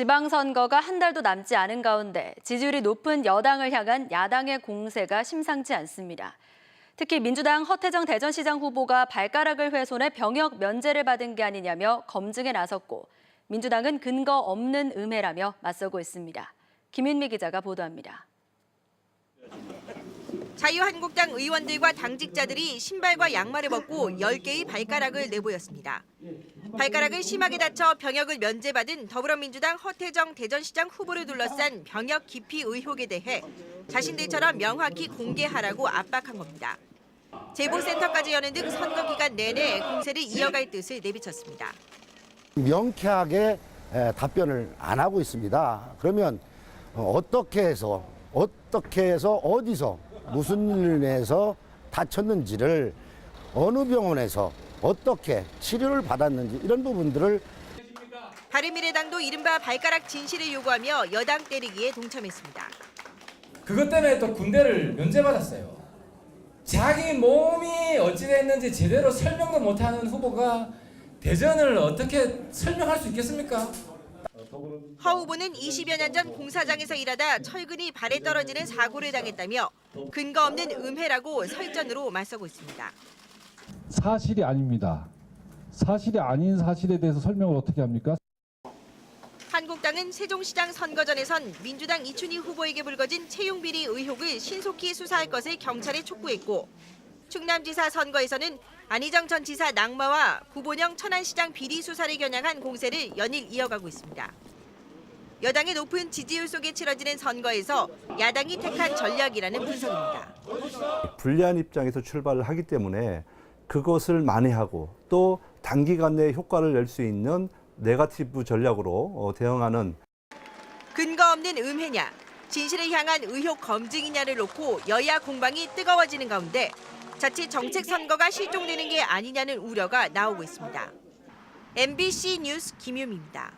지방선거가 한 달도 남지 않은 가운데 지지율이 높은 여당을 향한 야당의 공세가 심상치 않습니다. 특히 민주당 허태정 대전시장 후보가 발가락을 훼손해 병역 면제를 받은 게 아니냐며 검증에 나섰고 민주당은 근거 없는 음해라며 맞서고 있습니다. 김윤미 기자가 보도합니다. 자유한국당 의원들과 당직자들이 신발과 양말을 벗고 10개의 발가락을 내보였습니다. 발가락을 심하게 다쳐 병역을 면제받은 더불어민주당 허태정 대전시장 후보를 둘러싼 병역 기피 의혹에 대해 자신들처럼 명확히 공개하라고 압박한 겁니다. 제보센터까지 여는 등 선거 기간 내내 공세를 이어갈 뜻을 내비쳤습니다. 명쾌하게 에, 답변을 안 하고 있습니다. 그러면 어, 어떻게 해서 어떻게 해서 어디서 무슨 일로 인해서 다쳤는지를 어느 병원에서 어떻게 치료를 받았는지 이런 부분들을 바른미래당도 이른바 발가락 진실을 요구하며 여당 때리기에 동참했습니다. 그것 때문에 또 군대를 면제받았어요. 자기 몸이 어찌 됐는지 제대로 설명도 못하는 후보가 대전을 어떻게 설명할 수 있겠습니까? 허 후보는 20여 년 전 공사장에서 일하다 철근이 발에 떨어지는 사고를 당했다며 근거 없는 음해라고 설전으로 맞서고 있습니다. 사실이 아닙니다. 사실이 아닌 사실에 대해서 설명을 어떻게 합니까? 한국당은 세종시장 선거전에선 민주당 이춘희 후보에게 불거진 채용 비리 의혹을 신속히 수사할 것을 경찰에 촉구했고 충남지사 선거에서는 안희정 전 지사 낙마와 구본영 천안시장 비리 수사를 겨냥한 공세를 연일 이어가고 있습니다. 여당의 높은 지지율 속에 치러지는 선거에서 야당이 택한 전략이라는 분석입니다. 불리한 입장에서 출발을 하기 때문에 그것을 만회하고 또 단기간 내에 효과를 낼 수 있는 네가티브 전략으로 어, 대응하는 근거 없는 음해냐, 진실을 향한 의혹 검증이냐를 놓고 여야 공방이 뜨거워지는 가운데 자칫 정책 선거가 실종되는 게 아니냐는 우려가 나오고 있습니다. MBC 뉴스 김유미입니다.